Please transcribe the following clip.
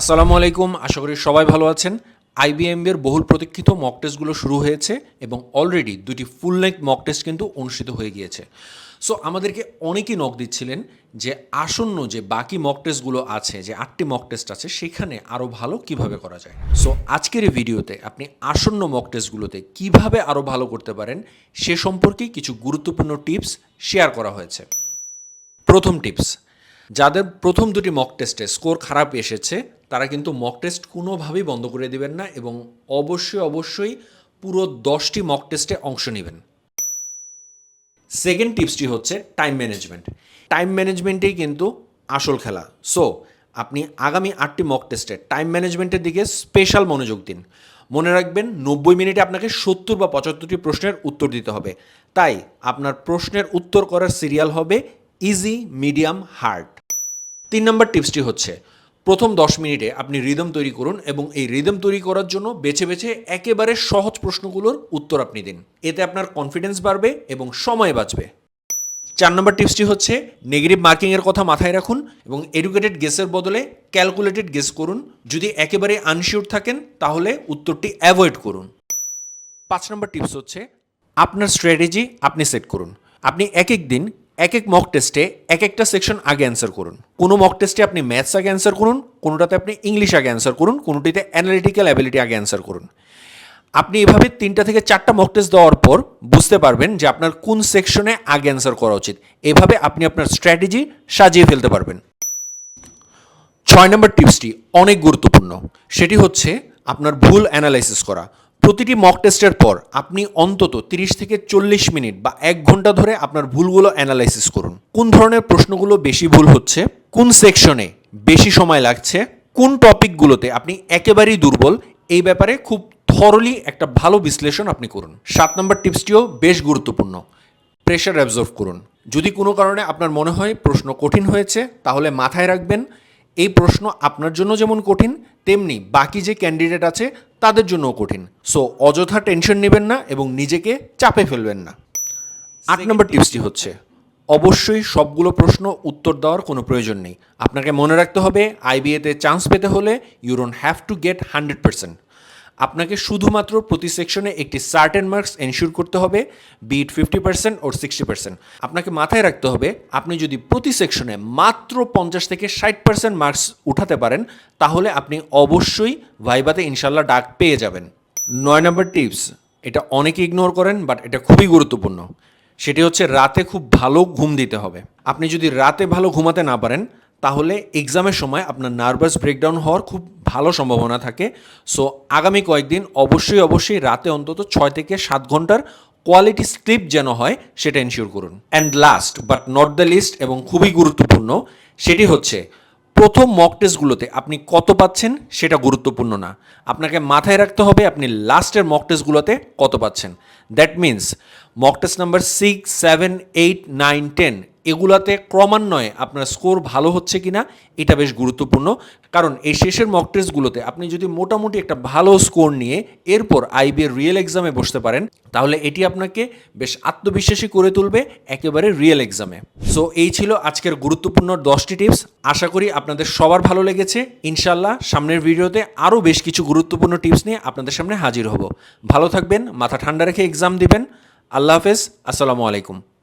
আসসালামু আলাইকুম, আশা করি সবাই ভালো আছেন। আইবিএম এর বহুল প্রতীক্ষিত মক টেস্টগুলো শুরু হয়েছে এবং অলরেডি দুটি ফুল লেন্থ মক টেস্ট কিন্তু অনুষ্ঠিত হয়ে গিয়েছে। সো আমাদেরকে অনেকেই নক দিচ্ছিলেন যে আসন্ন যে বাকি মক টেস্টগুলো আছে, যে আটটি মক টেস্ট আছে, সেখানে আরও ভালো কীভাবে করা যায়? সো আজকের এই ভিডিওতে আপনি আসন্ন মক টেস্টগুলোতে কীভাবে আরও ভালো করতে পারেন, সে সম্পর্কে কিছু গুরুত্বপূর্ণ টিপস শেয়ার করা হয়েছে। প্রথম টিপস যাদের প্রথম দুটি মক টেস্টে স্কোর খারাপ এসেছে তারা কিন্তু মক টেস্ট কোনোভাবেই বন্ধ করে দিবেন না এবং অবশ্যই অবশ্যই পুরো দশটি মক টেস্টে অংশ নেবেন। সেকেন্ড টিপসটি হচ্ছে টাইম ম্যানেজমেন্ট টাইম ম্যানেজমেন্টেই কিন্তু আসল খেলা। সো আপনি আগামী আটটি মক টেস্টে টাইম ম্যানেজমেন্টের দিকে স্পেশাল মনোযোগ দিন। মনে রাখবেন, নব্বই মিনিটে আপনাকে সত্তর বা পঁচাত্তরটি প্রশ্নের উত্তর দিতে হবে। তাই আপনার প্রশ্নের উত্তর করার সিরিয়াল হবে ইজি মিডিয়াম হার্ড তিন নম্বর টিপসটি হচ্ছে প্রথম দশ মিনিটে আপনি রিদম তৈরি করুন এবং এই রিদম তৈরি করার জন্য বেছে বেছে একেবারে সহজ প্রশ্নগুলোর উত্তর আপনি দিন। এতে আপনার কনফিডেন্স বাড়বে এবং সময় বাঁচবে। চার নম্বর টিপসটি হচ্ছে নেগেটিভ মার্কিংয়ের কথা মাথায় রাখুন এবং এডুকেটেড গেসের বদলে ক্যালকুলেটেড গেস করুন। যদি একেবারে আনশিওর থাকেন, তাহলে উত্তরটি অ্যাভয়েড করুন। পাঁচ নম্বর টিপস হচ্ছে, আপনার স্ট্র্যাটেজি আপনি সেট করুন। আপনি এক এক দিন এক এক মক টেস্টে এক একটা সেকশন আগে অ্যান্সার করুন। কোনো মক টেস্টে আপনি ম্যাথস আগে অ্যান্সার করুন, কোনোটাতে আপনি ইংলিশ আগে অ্যান্সার করুন, কোনোটিতে অ্যানালিটিক্যাল অ্যাবিলিটি আগে অ্যান্সার করুন। আপনি এভাবে তিনটা থেকে চারটা মক টেস্ট দেওয়ার পর বুঝতে পারবেন যে আপনার কোন সেকশনে আগে অ্যান্সার করা উচিত। এভাবে আপনি আপনার স্ট্র্যাটেজি সাজিয়ে ফেলতে পারবেন। ছয় নম্বর টিপসটি অনেক গুরুত্বপূর্ণ। সেটি হচ্ছে আপনার ভুল অ্যানালাইসিস করা। প্রতিটি মক টেস্টের পর আপনি অন্তত 30 থেকে চল্লিশ মিনিট বা এক ঘণ্টা ধরে আপনার ভুলগুলো অ্যানালাইসিস করুন। কোন ধরনের প্রশ্নগুলো বেশি ভুল হচ্ছে? কোন সেকশনে বেশি সময় লাগছে? কোন টপিকগুলোতে আপনি একেবারেই দুর্বল? এই ব্যাপারে খুব থরলি একটা ভালো বিশ্লেষণ আপনি করুন। সাত নম্বর টিপসটিও বেশ গুরুত্বপূর্ণ। প্রেশার অ্যাবজর্ভ করুন। যদি কোনো কারণে আপনার মনে হয় প্রশ্ন কঠিন হয়েছে, তাহলে মাথায় রাখবেন এই প্রশ্ন আপনার জন্য যেমন কঠিন তেমনি বাকি যে ক্যান্ডিডেট আছে তাদের জন্যও কঠিন। সো অযথা টেনশন নেবেন না এবং নিজেকে চাপে ফেলবেন না। আট নম্বর টিপসটি হচ্ছে অবশ্যই সবগুলো প্রশ্ন উত্তর দেওয়ার কোনো প্রয়োজন নেই। আপনাকে মনে রাখতে হবে আইবিএতে চান্স পেতে হলে you don't have to get hundred percent আপনাকে শুধুমাত্র প্রতি সেকশনে একটি সার্টেন মার্কস এনশিওর করতে হবে bit fifty percent or sixty percent আপনাকে মাথায় রাখতে হবে, আপনি যদি প্রতি সেকশনে মাত্র পঞ্চাশ থেকে ষাট পার্সেন্ট মার্কস উঠাতে পারেন, তাহলে আপনি অবশ্যই ভাইবাতে ইনশাল্লাহ ডাক পেয়ে যাবেন। নয় নম্বর টিপস এটা অনেকে ইগনোর করেন বাট এটা খুবই গুরুত্বপূর্ণ। সেটি হচ্ছে রাতে খুব ভালো ঘুম দিতে হবে। আপনি যদি রাতে ভালো ঘুমাতে না পারেন তাহলে এক্সামের সময় আপনার নার্ভাস ব্রেকডাউন হওয়ার খুব ভালো সম্ভাবনা থাকে। সো আগামী কয়েকদিন অবশ্যই অবশ্যই রাতে অন্তত ছয় থেকে সাত ঘণ্টার কোয়ালিটি স্লিপ যেন হয়, সেটা এনশিওর করুন। And last but not the least এবং খুবই গুরুত্বপূর্ণ, সেটি হচ্ছে প্রথম মক টেস্টগুলোতে আপনি কত পাচ্ছেন সেটা গুরুত্বপূর্ণ না। আপনাকে মাথায় রাখতে হবে আপনি লাস্টের মক টেস্টগুলোতে কত পাচ্ছেন। That means mock test number six seven eight nine ten এগুলাতে ক্রমান্বয়ে আপনার স্কোর ভালো হচ্ছে কিনা, এটা বেশ গুরুত্বপূর্ণ। কারণ এই শেষের মক টেস্টগুলোতে আপনি যদি মোটামুটি একটা ভালো স্কোর নিয়ে এরপর আইবিএর রিয়েল এক্সামে বসতে পারেন, তাহলে এটি আপনাকে বেশ আত্মবিশ্বাসী করে তুলবে একেবারে রিয়েল এক্সামে সো এই ছিল আজকের গুরুত্বপূর্ণ দশটি টিপস আশা করি আপনাদের সবার ভালো লেগেছে। ইনশাল্লাহ সামনের ভিডিওতে আরও বেশ কিছু গুরুত্বপূর্ণ টিপস নিয়ে আপনাদের সামনে হাজির হব। ভালো থাকবেন, মাথা ঠান্ডা রেখে এক্সাম দিবেন। আল্লাহ হাফেজ, আসসালামু আলাইকুম।